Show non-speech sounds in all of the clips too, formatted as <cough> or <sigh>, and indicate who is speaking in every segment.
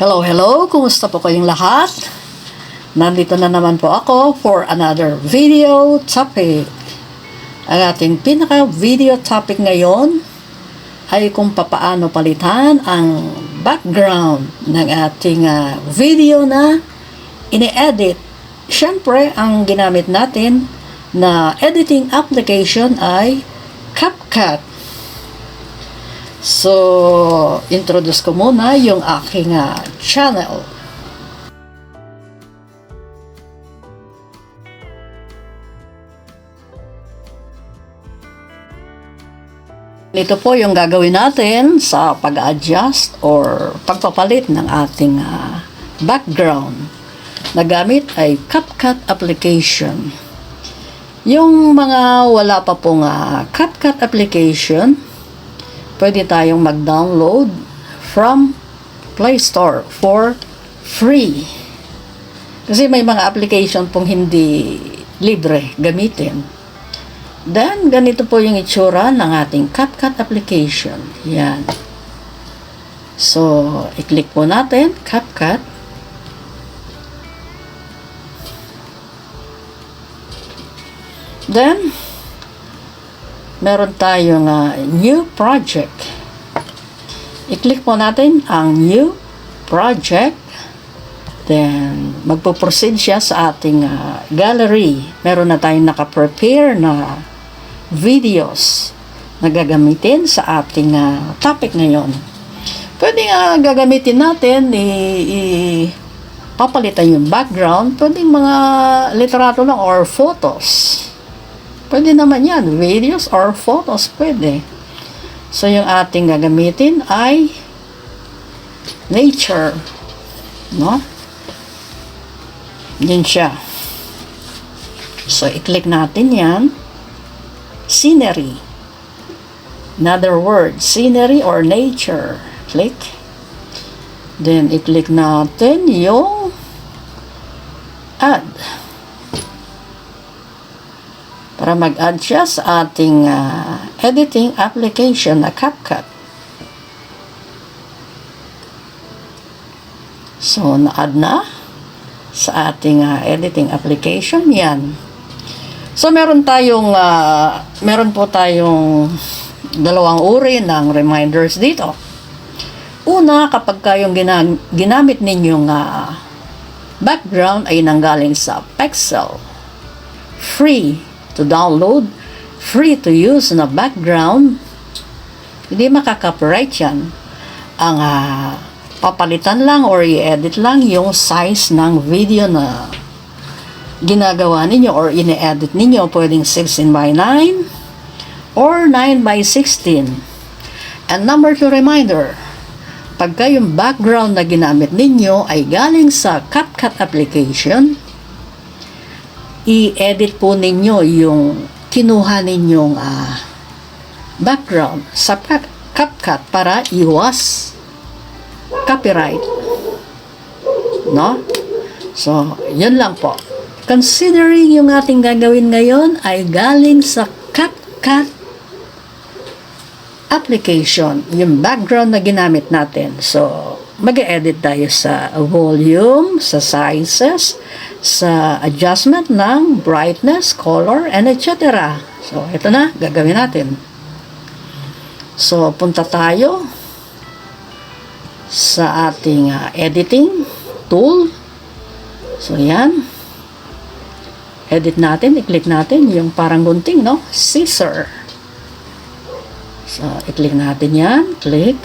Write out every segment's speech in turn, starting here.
Speaker 1: Hello, hello! Kumusta po kayong lahat? Nandito na naman po ako for another video topic. Ang ating pinaka-video topic ngayon ay kung papaano palitan ang background ng ating ah, video na ine-edit. Siyempre, ang ginamit natin na editing application ay CapCut. So, introduce ko muna yung aking ah, channel. Ito po yung gagawin natin sa pag-adjust or pagpapalit ng ating ah, background. Nagamit ay CapCut application. Yung mga wala pa pong ah, CapCut application, pwede tayong mag-download from Play Store for free. Kasi may mga application pong hindi libre gamitin. Then, ganito po yung itsura ng ating CapCut application. Yan. So, i-click po natin, CapCut. Then, meron tayong ah, new project. I-click po natin ang new project. Then, magpo-proceed siya sa ating ah, gallery. Meron na tayong naka-prepare na videos na gagamitin sa ating ah, topic ngayon. Pwede nga gagamitin natin, i, i- papalitan yung background, pwedeng mga literato lang or photos. Pwede naman yan, videos or photos, pwede. So, yung ating gagamitin ay nature. No? Yan siya. So, i-click natin yan. Scenery. Another word, scenery or nature. Click. Then, i-click natin yung add. Para mag-add siya sa ating ah, editing application na CapCut. So, na-add na sa ating ah, editing application. Yan. So, meron tayong, ah, meron po tayong dalawang uri ng reminders dito. Una, kapag kayong gina- ginamit ninyong ah, background ay nanggaling sa Pexel. Free to download, free to use na background, hindi makaka-copyright yan. Ang ah, papalitan lang or i-edit lang yung size ng video na ginagawa ninyo or ine-edit ninyo. Pwedeng 16 by 9 or 9 by 16. And number two reminder, pagka yung background na ginamit ninyo ay galing sa CapCut application, i-edit po ninyo yung kinuha ninyong ah, background sa Cap- CapCut para iwas copyright. No? So, yun lang po. Considering yung ating gagawin ngayon ay galing sa CapCut application, yung background na ginamit natin. So, mag-edit tayo sa volume, sa sizes, sa adjustment ng brightness, color, and etc. So, ito na, gagawin natin. So, punta tayo sa ating ah, editing tool. So, yan. Edit natin, i-click natin yung parang gunting, no? Scissor. So, i-click natin yan. Click.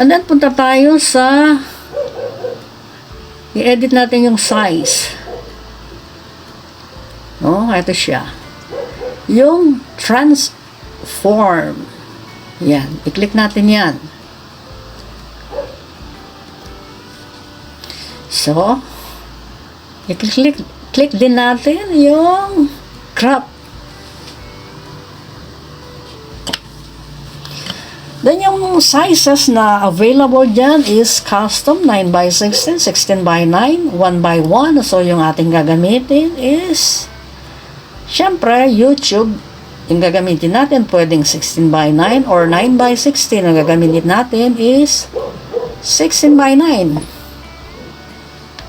Speaker 1: And then, punta tayo sa i-edit natin yung size. No, ito siya. Yung transform. Yan. I-click natin yan. So, i-click click din natin yung crop. Then yung sizes na available dyan is custom 9 by 16, 16 by 9, 1 by 1. So yung ating gagamitin is syempre YouTube. Yung gagamitin natin pwedeng 16 by 9 or 9 by 16. Ang gagamitin natin is 16 by 9.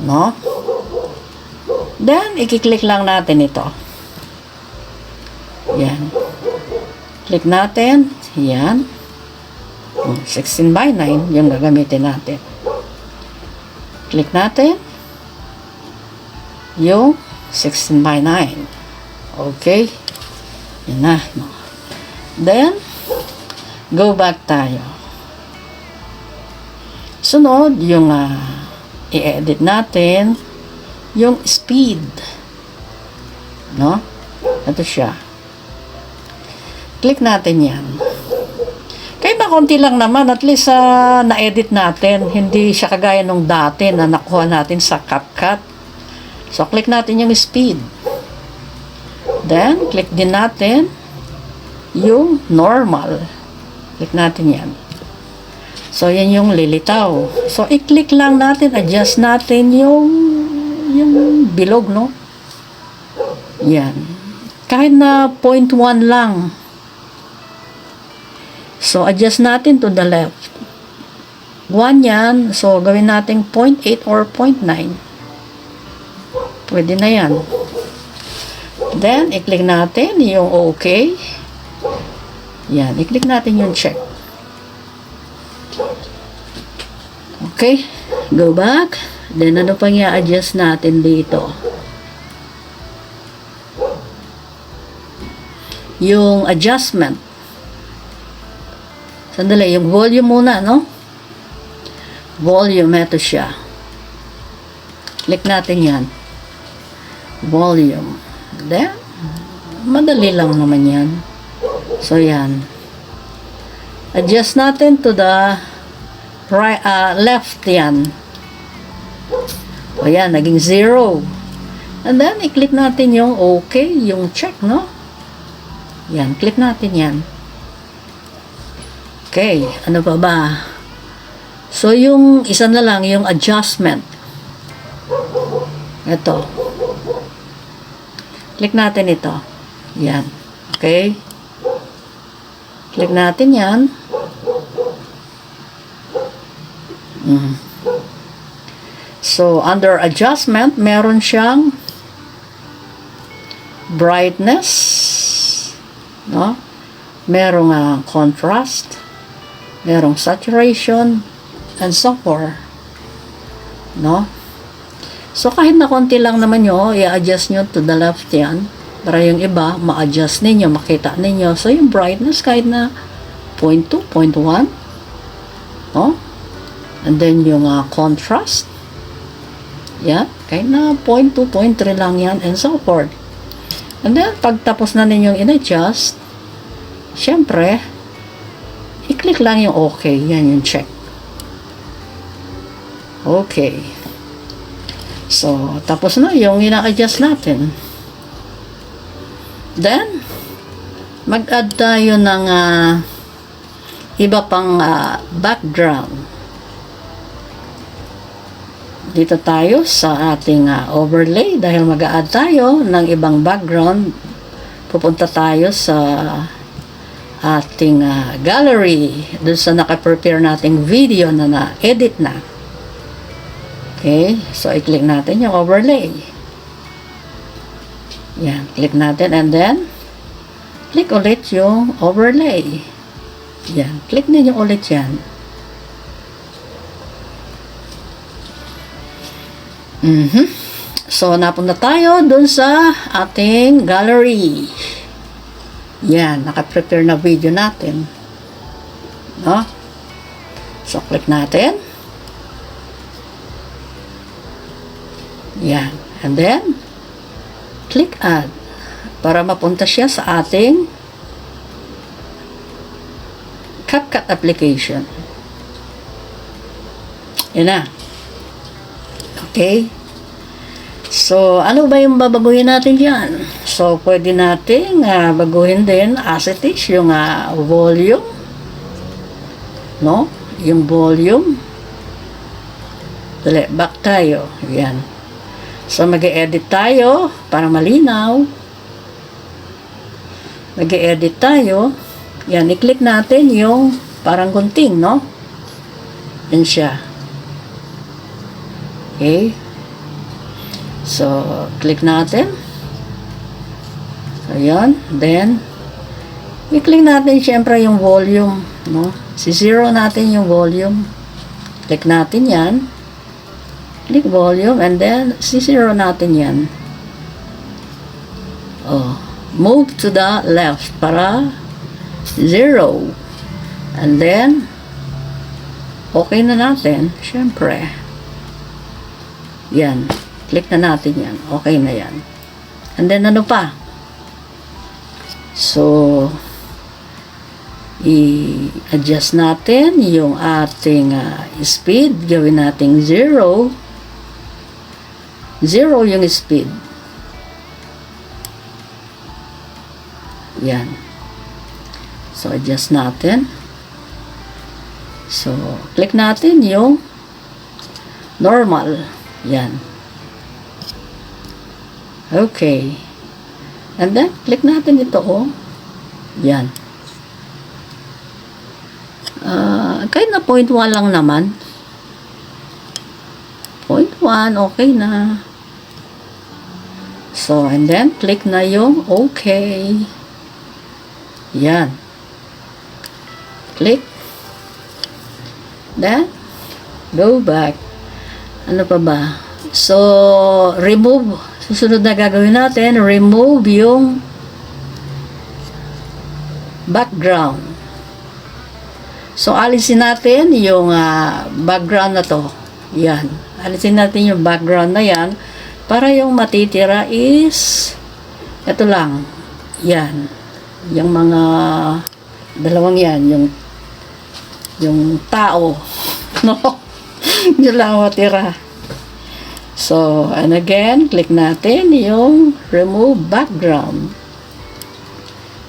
Speaker 1: No? Then, i-click lang natin ito. Yan. Click natin. Yan. Hmm, 16 by 9 yung gagamitin natin. Click natin. Yung 16 by 9. Okay. Yan na. Then, go back tayo. Sunod, yung ah, i-edit natin yung speed. No? Ito siya. Click natin yan. Konti lang naman, at least ah, na-edit natin. Hindi siya kagaya nung dati na nakuha natin sa CapCut. So, click natin yung speed. Then, click din natin yung normal. Click natin yan. So, yan yung lilitaw. So, i-click lang natin, adjust natin yung yung bilog, no? Yan. Kahit na 0.1 lang. So, adjust natin to the left. 1 yan. So, gawin natin 0.8 or 0.9. Pwede na yan. Then, i-click natin yung OK. Yan. I-click natin yung check. Okay. Go back. Then, ano pang i-adjust natin dito? Yung adjustment. Sandali, yung volume muna, no? Volume, ito siya. Click natin yan. Volume. Then, madali lang naman yan. So, yan. Adjust natin to the right, uh, left yan. O yan, naging zero. And then, i-click natin yung okay, yung check, no? Yan, click natin yan. Okay, ano pa ba? So, yung isa na lang, yung adjustment. Ito. Click natin ito. Yan. Okay? Click natin yan. Mm. So, under adjustment, meron siyang brightness, no? Merong ah, contrast, merong saturation, and so forth. No? So, kahit na konti lang naman nyo, i-adjust nyo to the left yan. Para yung iba, ma-adjust ninyo, makita ninyo. So, yung brightness, kahit na 0.2, 0.1. No? And then, yung ah, contrast. Yan. Kahit na 0.2, 0.3 lang yan, and so forth. And then, pag tapos na ninyong in-adjust, syempre, i-click lang yung okay. Yan yung check. Okay. So, tapos na yung ina-adjust natin. Then, mag-add tayo ng ah, iba pang ah, background. Dito tayo sa ating ah, overlay dahil mag-add tayo ng ibang background. Pupunta tayo sa ating ah, gallery dun sa naka-prepare nating video na na-edit na. Okay, so i-click natin yung overlay. Yan, click natin and then click ulit yung overlay. Yan, click ninyo ulit yan. Mhm. So, napunta tayo dun sa ating gallery. Yan, naka-prepare na video natin. No? So, click natin. Yan. And then, click add para mapunta siya sa ating CapCut application. Yan na. Okay? So, ano ba yung babaguhin natin dyan? So, pwede natin ah, baguhin din as it is yung ah, volume. No? Yung volume. Dali, back tayo. Yan. So, mag edit tayo para malinaw. mag edit tayo. Yan, i-click natin yung parang gunting, no? Yan siya. Okay. So, click natin. So, yan. Then, i-click natin syempre yung volume. No? Si-zero natin yung volume. Click natin yan. Click volume and then si-zero natin yan. Oh, move to the left para zero. And then, okay na natin, syempre. Yan. Click na natin yan. Okay na yan. And then, ano pa? So, i-adjust natin yung ating ah, speed. Gawin nating zero. Zero yung speed. Yan. So, adjust natin. So, click natin yung normal. Yan. Okay. And then, click natin ito, oh. Yan. Ah, kahit na point 1 lang naman. Point 1, okay na. So, and then, click na yung okay. Yan. Click. Then, go back. Ano pa ba? So, remove. Susunod na gagawin natin, remove yung background. So, alisin natin yung ah, background na to. Yan. Alisin natin yung background na yan para yung matitira is ito lang. Yan. Yung mga dalawang yan. Yung yung tao. <laughs> No? Yun lang matira. So, and again, click natin yung remove background.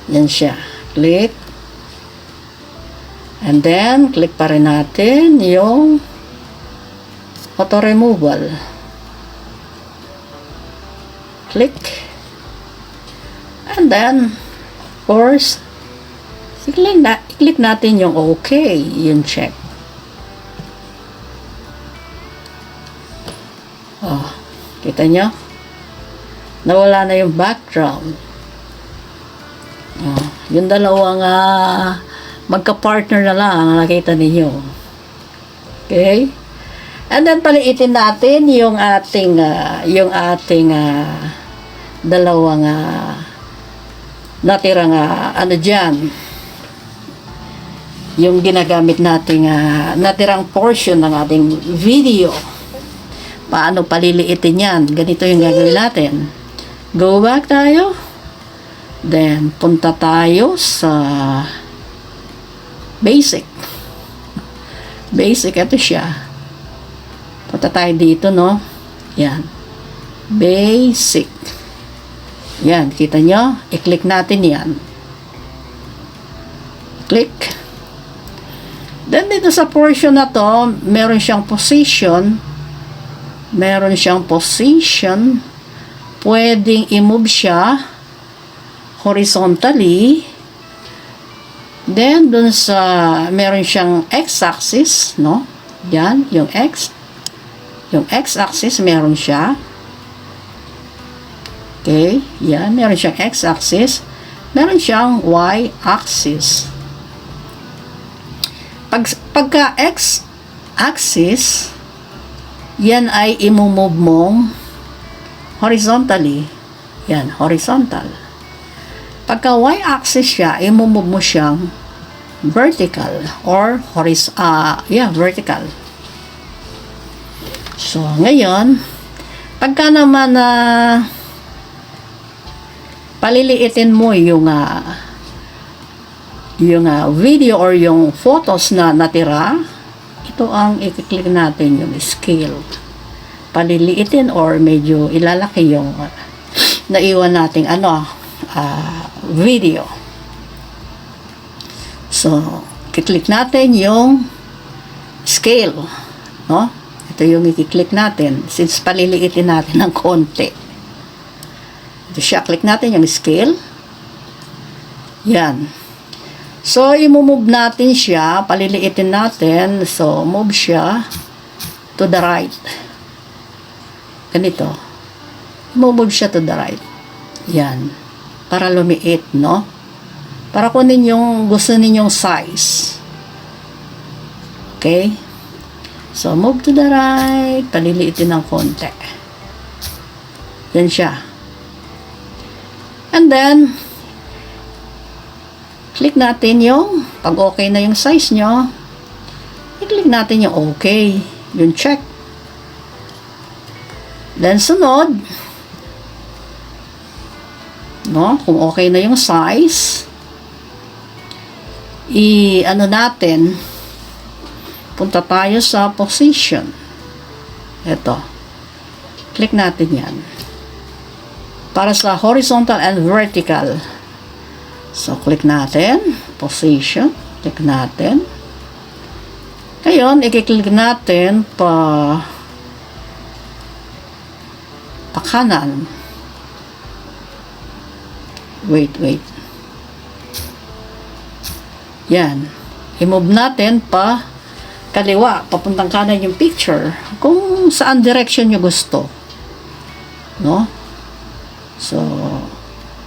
Speaker 1: Yan siya. Click. And then, click pa rin natin yung auto removal. Click. And then, of course, i-click, na, i-click natin yung okay, yung check. Kita nyo? Nawala na yung background. Oh, yung dalawang ah, magka-partner na lang ang nakita ninyo. Okay? And then paliitin natin yung ating ah, yung ating ah, dalawang ah, natirang ah, ano diyan. Yung ginagamit nating ah, natirang portion ng ating video. Paano paliliitin yan? Ganito yung gagawin natin. Go back tayo. Then, punta tayo sa basic. Basic, ito siya. Punta tayo dito, no? Yan. Basic. Yan, kita nyo? I-click natin yan. Click. Then, dito sa portion na to, meron siyang position. Meron siyang position. Pwedeng i-move siya horizontally. Then, dun sa, meron siyang x-axis, no? Yan, yung x. Yung x-axis, meron siya. Okay, yan, meron siyang x-axis. Meron siyang y-axis. Pag, pagka x-axis, yan ay imumove mong horizontally. Yan, horizontal. Pagka y-axis siya, imumove mo siyang vertical or horizontal. ah yeah, vertical. So, ngayon, pagka naman na paliliitin mo yung ah, yung ah, video or yung photos na natira, ito ang i-click natin yung scale. Paliliitin or medyo ilalaki yung ah, naiwan nating ano, ah, video. So, i-click natin yung scale, no? Ito yung i-click natin since paliliitin natin ng konti. Ito siya, click natin yung scale. Yan. So, imumove natin siya, paliliitin natin. So, move siya to the right. Ganito. Move siya to the right. Yan. Para lumiit, no? Para kunin yung gusto ninyong size. Okay? So, move to the right. Paliliitin ng konti. Yan siya. And then, click natin yung, pag okay na yung size nyo, i-click natin yung okay, yung check. Then, sunod, no, kung okay na yung size, i, ano natin, punta tayo sa position. Ito. Click natin yan. Para sa horizontal and vertical. So, click natin. Position. Click natin. Ngayon, i-click natin pa pa kanan. Wait, wait. Yan. I-move natin pa kaliwa, papuntang kanan yung picture. Kung saan direction nyo gusto. No? So,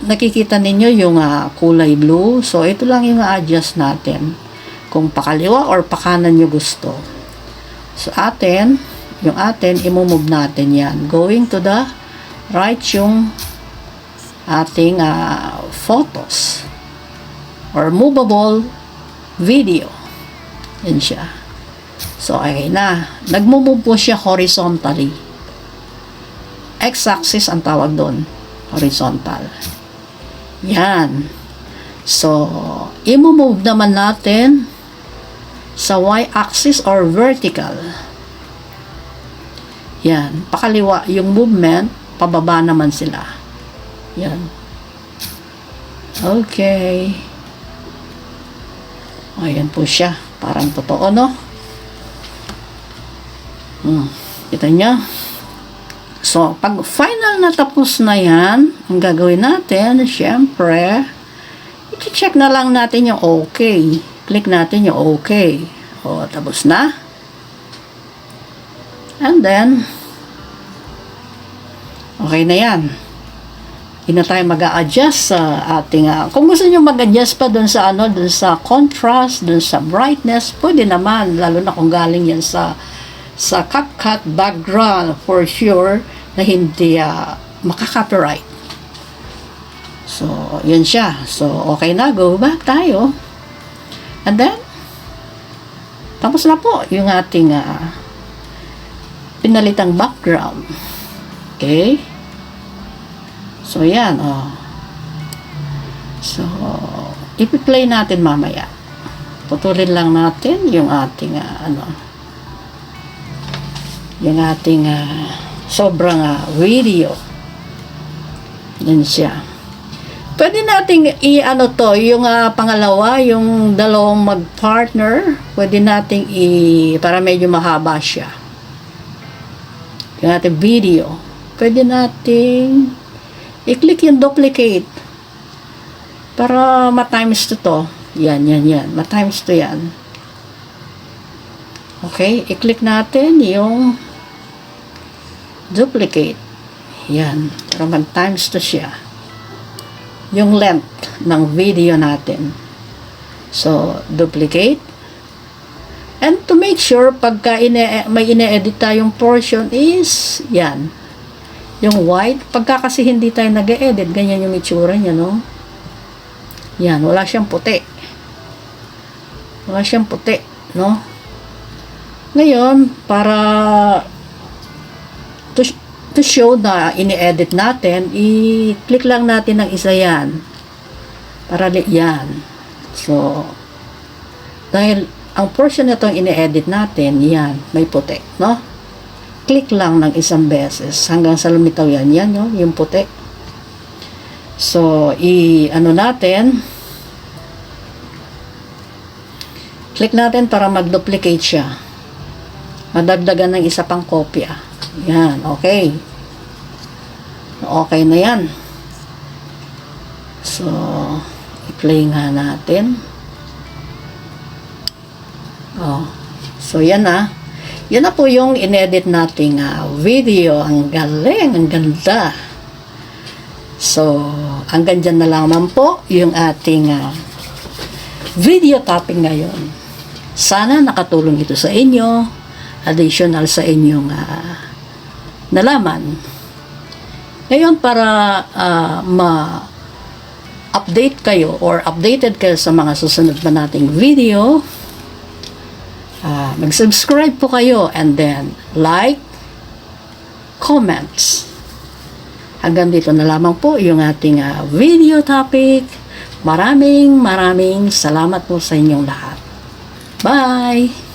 Speaker 1: nakikita ninyo yung ah, kulay blue. So, ito lang yung adjust natin. Kung pakaliwa or pakanan nyo gusto. So, atin, yung atin, imumove natin yan. Going to the right yung ating ah, photos or movable video. Yan siya. So, okay na. Nagmumove po siya horizontally. X-axis ang tawag doon. Horizontal. Yan. So, imumove naman natin sa y-axis or vertical. Yan. Pakaliwa yung movement, pababa naman sila. Yan. Okay. Ayan po siya. Parang totoo, no? Hmm. Kita niya? So, pag final na tapos na yan, ang gagawin natin, syempre, i-check na lang natin yung okay. Click natin yung okay. O, tapos na. And then, okay na yan. Hindi na tayo mag adjust sa ating, ah, kung gusto nyo mag-adjust pa dun sa ano, dun sa contrast, dun sa brightness, pwede naman, lalo na kung galing yan sa sa CapCut background for sure na hindi uh, makaka-copyright. So, yun siya. So, okay na. Go back tayo. And then, tapos na po yung ating uh, pinalitang background. Okay? So, yan. Oh. So, ipi-play natin mamaya. Putulin lang natin yung ating uh, ano, yung ating ah, sobrang ah, video. Yan siya. Pwede nating i-ano to, yung ah, pangalawa, yung dalawang mag-partner, pwede nating i, para medyo mahaba siya. Yung ating video. Pwede nating i-click yung duplicate para ma-times to to. Yan, yan, yan. Ma-times to yan. Okay, i-click natin yung duplicate. Yan. Para mag-times to siya. Yung length ng video natin. So, duplicate. And to make sure, pagka ine may ine-edit tayong portion is, yan. Yung white. Pagka kasi hindi tayo nag-edit, ganyan yung itsura niya, no? Yan. Wala siyang puti. Wala siyang puti, no? Ngayon, para to, to show na ini-edit natin, i-click lang natin ng isa yan. Para yan. So, dahil ang portion na itong ini-edit natin, yan, may puti, no? Click lang ng isang beses hanggang sa lumitaw yan, yan, no? Yung puti. So, i-ano natin, click natin para mag-duplicate siya. Madagdagan ng isa pang kopya. Yan, okay. Okay na yan. So, i-play nga natin. Oh. So, yan na. Yan na po yung inedit nating ah, video. Ang galing, ang ganda. So, hanggang dyan na lamang po yung ating ah, video topic ngayon. Sana nakatulong ito sa inyo, additional sa inyong ah, nalaman. Ngayon, para ah, ma update kayo or updated kayo sa mga susunod pa nating video, ah, mag-subscribe po kayo and then like, comments. Hanggang dito na lamang po yung ating ah, video topic. Maraming maraming salamat po sa inyong lahat. Bye!